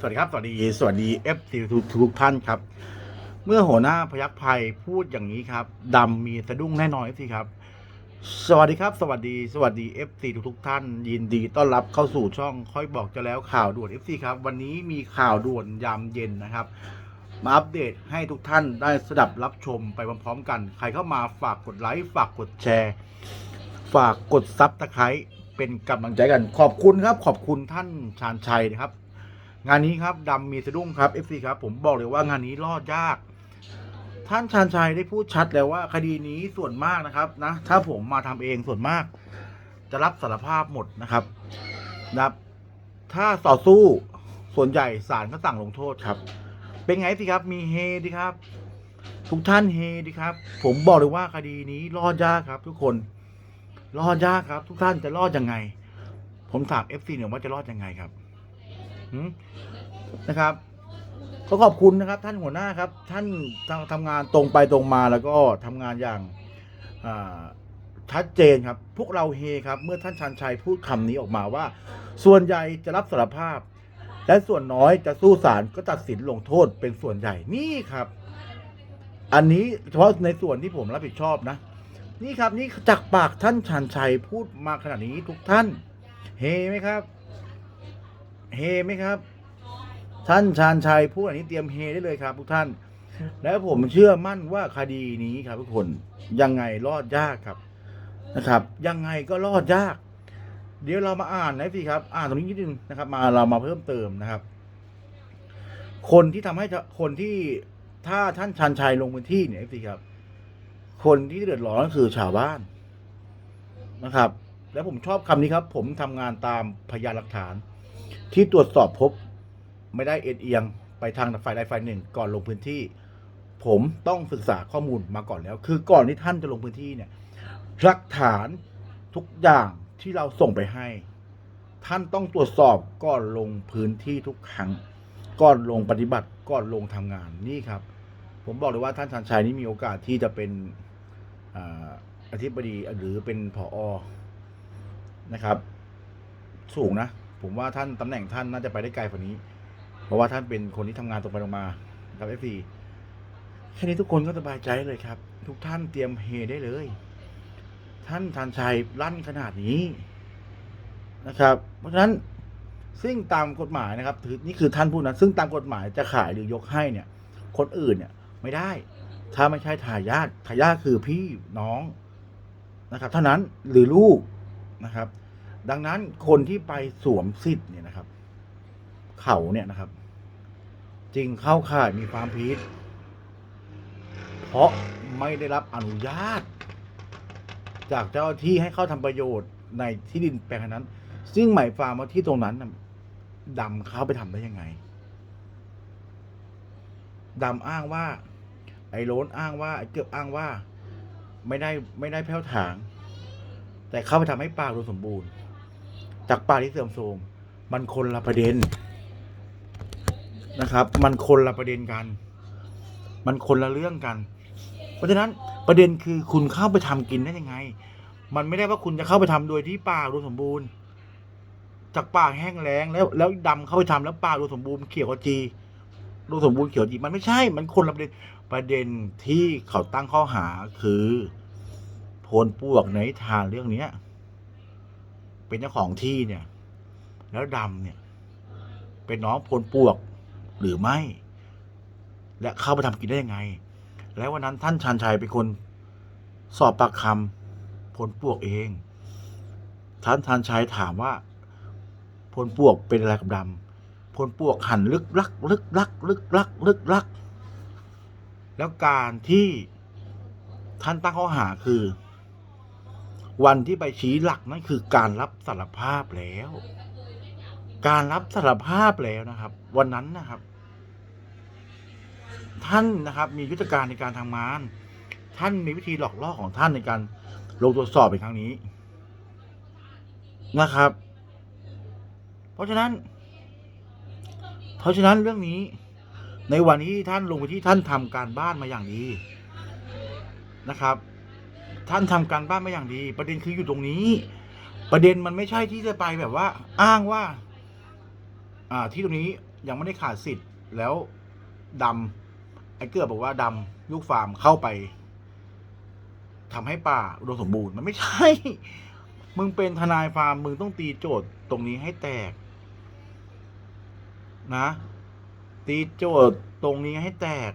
สวัสดีครับสวัสดีสวัสดีเอฟซีทุกทุกท่านครับ เมื่อหัวหน้าพยัคฆ์ภัยพูดอย่างนี้ครับดำมีสะดุ้งแน่นอนเอฟซีครับ สวัสดีครับ สวัสดี สวัสดีเอฟซีทุกทุกท่าน ยินดีต้อนรับเข้าสู่ช่องค่อยบอกจะแล้วข่าวด่วนเอฟซีครับ วันนี้มีข่าวด่วนยามเย็นนะครับ มาอัปเดตให้ทุกท่านได้สดับรับชมไปพร้อมๆกัน ใครเข้ามาฝากกดไลค์ฝากกดแชร์ ฝากกดซับตะไคร้เป็นกำลังใจกัน ขอบคุณครับ ขอบคุณท่านชาญชัยนะครับ งานนี้ครับดำมีสะดุ้งครับ FC ครับ ผมบอกเลยว่างานนี้รอดยาก ท่านชาญชัยได้พูดชัดแล้วว่าคดีนี้ส่วนมากนะครับนะถ้าผมมาทำเองส่วนมาก จะรับสารภาพหมดนะครับนะครับ ถ้าต่อสู้ส่วนใหญ่ศาลก็สั่งลงโทษครับ เป็นไงสิครับมีเฮดีครับ ทุกท่านเฮดีครับ ผมบอกเลยว่าคดีนี้รอดยากครับ ทุกคนรอดยากครับ ทุกท่านจะรอดยังไง ผมถาม FC เนี่อยว่าจะรอดยังไงครับ นะครับก็ขอบคุณนะครับท่านหัวหน้าครับท่านทำทำงานตรงไปตรงมาแล้วก็ทำงานอย่างชัดเจนครับ พวกเราเฮครับ เมื่อท่านชันชัยพูดคำนี้ออกมาว่า ส่วนใหญ่จะรับสารภาพ และส่วนน้อยจะสู้ศาลก็ตัดสินลงโทษเป็นส่วนใหญ่นี่ครับ อันนี้เฉพาะในส่วนที่ผมรับผิดชอบนะ นี่ครับนี่จากปากท่านชันชัยพูดมาขนาดนี้ทุกท่าน เฮไหมครับ เฮไหมครับ ท่านชาญชัยพูดอันนี้เตรียมเฮได้เลยครับ ทุกท่าน และผมเชื่อมั่นว่าคดีนี้ครับ ทุกคนยังไงรอดยากครับ นะครับ ยังไงก็รอดยาก เดี๋ยวเรามาอ่านนะสิครับ อ่านตรงนี้นิดนึงนะครับ มาเรามาเพิ่มเติมนะครับ คนที่ทำให้คนที่ถ้าท่านชันชัยลงพื้นที่เนี่ยสิครับ คนที่เดือดร้อนก็คือชาวบ้านนะครับ และผมชอบคำนี้ครับ ผมทำงานตามพยานหลักฐาน ที่ตรวจสอบพบไม่ได้เอ็นเอียงไปทางฝ่ายใดฝ่ายหนึ่ง ก่อนลงพื้นที่ ผมต้องศึกษาข้อมูลมาก่อนแล้ว คือก่อนที่ท่านจะลงพื้นที่เนี่ยหลักฐานทุกอย่างที่เราส่งไปให้ ท่านต้องตรวจสอบก่อนลงพื้นที่ทุกครั้งก่อนลงปฏิบัติก่อนลงทำงานนี่ครับ ผมบอกเลยว่าท่านชันชัยนี่มีโอกาสที่จะเป็นอ่าอธิบดีหรือเป็นผอนะครับ สูงนะ ผมว่าท่านตำแหน่งท่านน่าจะไปได้ไกลกว่านี้ เพราะว่าท่านเป็นคนที่ทำงานตรงไปตรงมาครับเอฟซีแค่นี้ทุกคนก็สบายใจเลยครับ ทุกท่านเตรียมเฮได้เลย ท่านชันชัยลั่นขนาดนี้นะครับ เพราะฉะนั้นซึ่งตามกฎหมายนะครับถือนี่คือท่านพูดนะซึ่งตามกฎหมายจะขายหรือยกให้เนี่ย คนอื่นเนี่ย ไม่ได้ ถ้าไม่ใช่ทายาททายาทคือพี่น้องนะครับ เท่านั้นหรือลูกนะครับ ดังนั้นคนที่ไปสวมสิทธิ์เนี่ยนะครับ เขาเนี่ยนะครับจริงเข้าข่ายมีความผิด เพราะไม่ได้รับอนุญาต จากเจ้าที่ให้เข้าทำประโยชน์ในที่ดินแปลงนั้น ซึ่งหมายความว่าที่ตรงนั้นน่ะดำเข้าไปทำได้ยังไงดำอ้างว่า ไอ้โล้นอ้างว่าไอ้เกือบอ้างว่า ไม่ได้ไม่ได้แผ้วถาง แต่เข้าไปทำให้ป่าดมสมบูรณ์ จากป่าที่เสื่อมโทรมมันคนละประเด็นนะครับ มันคนละประเด็นกัน มันคนละเรื่องกัน เพราะฉะนั้นประเด็นคือคุณเข้าไปทำกินได้ยังไง มันไม่ได้ว่าคุณจะเข้าไปทำโดยที่ป่าดมสมบูรณ์ จากป่าแห้งแล้งแล้ว แล้วดำเข้าไปทำแล้วป่าดมสมบูรณ์เขียวจีดมสมบูรณ์เขียวจีมันไม่ใช่ มันคนละประเด็นประเด็นที่เขาตั้งข้อหาคือโพลปวกในทานเรื่องเนี้ย เป็นเจ้าของที่เนี่ย แล้วดำเนี่ย เป็นน้องพลปวกหรือไม่ และเข้าไปทำกินได้ยังไง แล้ววันนั้นท่านชันชัยเป็นคนสอบปากคำพลปวกเอง ท่านชันชัยถามว่าพลปวกเป็นอะไรกับดำพลปวกหันลึกลัก ลึกลัก ลึกลัก ลึกลัก แล้วการที่ท่านตั้งข้อหาคือ วันที่ไปชี้หลักนั่นคือการรับสารภาพแล้ว การรับสารภาพแล้วนะครับ วันนั้นนะครับ ท่านนะครับ มียุทธการในการทำงาน ท่านมีวิธีหลอกล่อของท่านในการลงตรวจสอบในครั้งนี้นะครับ เพราะฉะนั้น เพราะฉะนั้นเรื่องนี้ ในวันที่ท่านลงไปที่ท่านทำการบ้านมาอย่างดีนะครับ ท่านทำการบ้านมาอย่างดี ประเด็นคืออยู่ตรงนี้ ประเด็นมันไม่ใช่ที่จะไปแบบว่า อ้างว่า อ่า ที่ตรงนี้ยังไม่ได้ขาดสิทธิ์แล้วดำไอ้เกือบบอกว่าดำลูกฟาร์มเข้าไปทำให้ป่าอุดมสมบูรณ์มันไม่ใช่ มึงเป็นทนายฟาร์มมึงต้องตีโจทย์ตรงนี้ให้แตก นะ ตีโจทย์ตรงนี้ให้แตก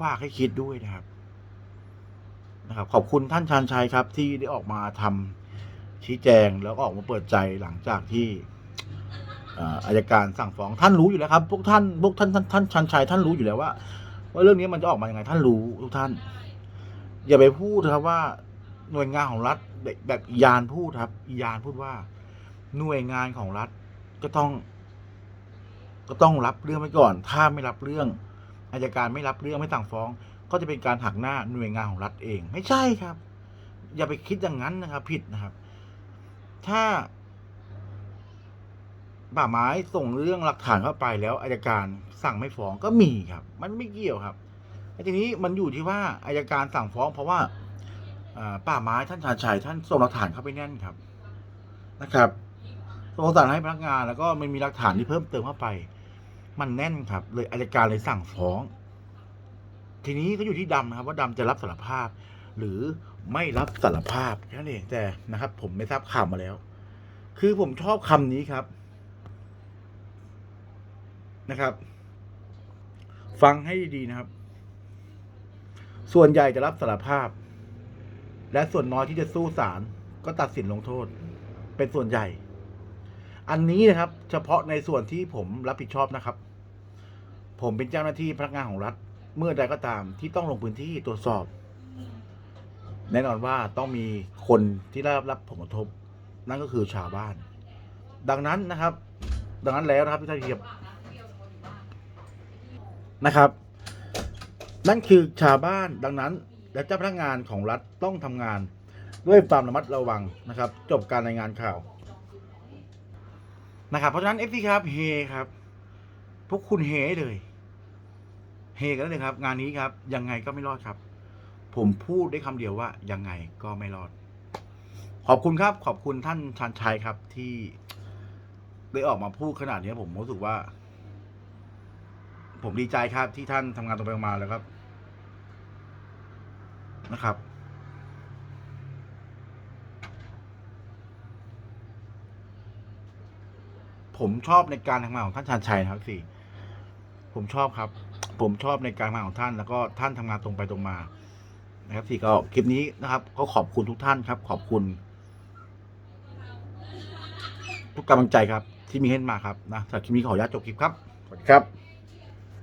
ฝากให้คิดด้วยนะครับ นะครับขอบคุณท่านชานชัยครับที่ได้ออกมาทำชี้แจงแล้วก็ออกมาเปิดใจหลังจากที่อายการสั่งฟ้องท่านรู้อยู่แล้วครับพวกท่านพวกท่านท่านท่านชานชัยท่านรู้อยู่แล้วว่า ว่าเรื่องนี้มันจะออกมาอยังไงท่านรู้ทุกท่าน อย่าไปพูดนะครับว่าหน่วยงานของรัฐแบบอียานพูดครับอียานพูดว่า หน่วยงานของรัฐก็ต้อง ก็ต้องรับเรื่องไว้ก่อน ถ้าไม่รับเรื่องอายการไม่รับเรื่องไม่สั่งฟ้อง ก็จะเป็นการหักหน้าหน่วยงานของรัฐเอง ไม่ใช่ครับ อย่าไปคิดอย่างนั้นนะครับ ผิดนะครับ ถ้าป่าไม้ส่งเรื่องหลักฐานเข้าไปแล้วอายการสั่งไม่ฟ้องก็มีครับ มันไม่เกี่ยวครับแต่ทีนี้มันอยู่ที่ว่าอายการสั่งฟ้อง เพราะว่าอ่าป่าไม้ท่านชาญชัยท่านส่งหลักฐานเข้าไปแน่นครับนะครับส่งหลักฐานให้พนักงานแล้วก็มันมีหลักฐานที่เพิ่มเติมเข้าไป มันแน่นครับ เลยอายการเลยสั่งฟ้อง ทีนี้ก็อยู่ที่ดำนะครับว่าดำจะรับสารภาพ หรือไม่รับสารภาพแค่นั้นเองแต่นะครับ ผมไม่ทราบข่าวมาแล้ว คือผมชอบคำนี้ครับนะครับ ฟังให้ดีๆนะครับ ส่วนใหญ่จะรับสารภาพ และส่วนน้อยที่จะสู้ศาลก็ตัดสินลงโทษ เป็นส่วนใหญ่ อันนี้นะครับ เฉพาะในส่วนที่ผมรับผิดชอบนะครับ ผมเป็นเจ้าหน้าที่พนักงานของรัฐ เมื่อใดก็ตามที่ต้องลงพื้นที่ตรวจสอบ แน่นอนว่าต้องมีคนที่ได้รับผลกระทบ นั่นก็คือชาวบ้าน ดังนั้นนะครับ ดังนั้นแล้วนะครับพี่ท่านเทียบนะครับ นั่นคือชาวบ้านดังนั้นและเจ้าพนักงานของรัฐต้องทำงานด้วยความระมัดระวังนะครับ จบการรายงานข่าวนะครับ เพราะฉะนั้นเอฟซีครับเฮครับ พวกคุณเฮเลย เฮกันเลยครับ งานนี้ครับ ยังไงก็ไม่รอดครับ ผมพูดได้คำเดียวว่า ยังไงก็ไม่รอด ขอบคุณครับ ขอบคุณท่านชันชัยครับ ที่ได้ออกมาพูดขนาดนี้ผมรู้สึกว่า ผมดีใจครับที่ท่านทำงานตรงไปตรงมาแล้วครับ นะครับผมชอบในการทำงานของท่านชานชัยนะครับสี่ ผมชอบครับ ผมชอบในการทำงานของท่าน แล้วก็ท่านทำงานตรงไปตรงมา นะครับที่ก็คลิปนี้นะครับ ก็ขอบคุณทุกท่านครับ ขอบคุณ ทุกกำลังใจครับ ที่มีให้มาครับนะสำหรับคลิปนี้ขออนุญาตจบคลิปครับสวัสดีครับ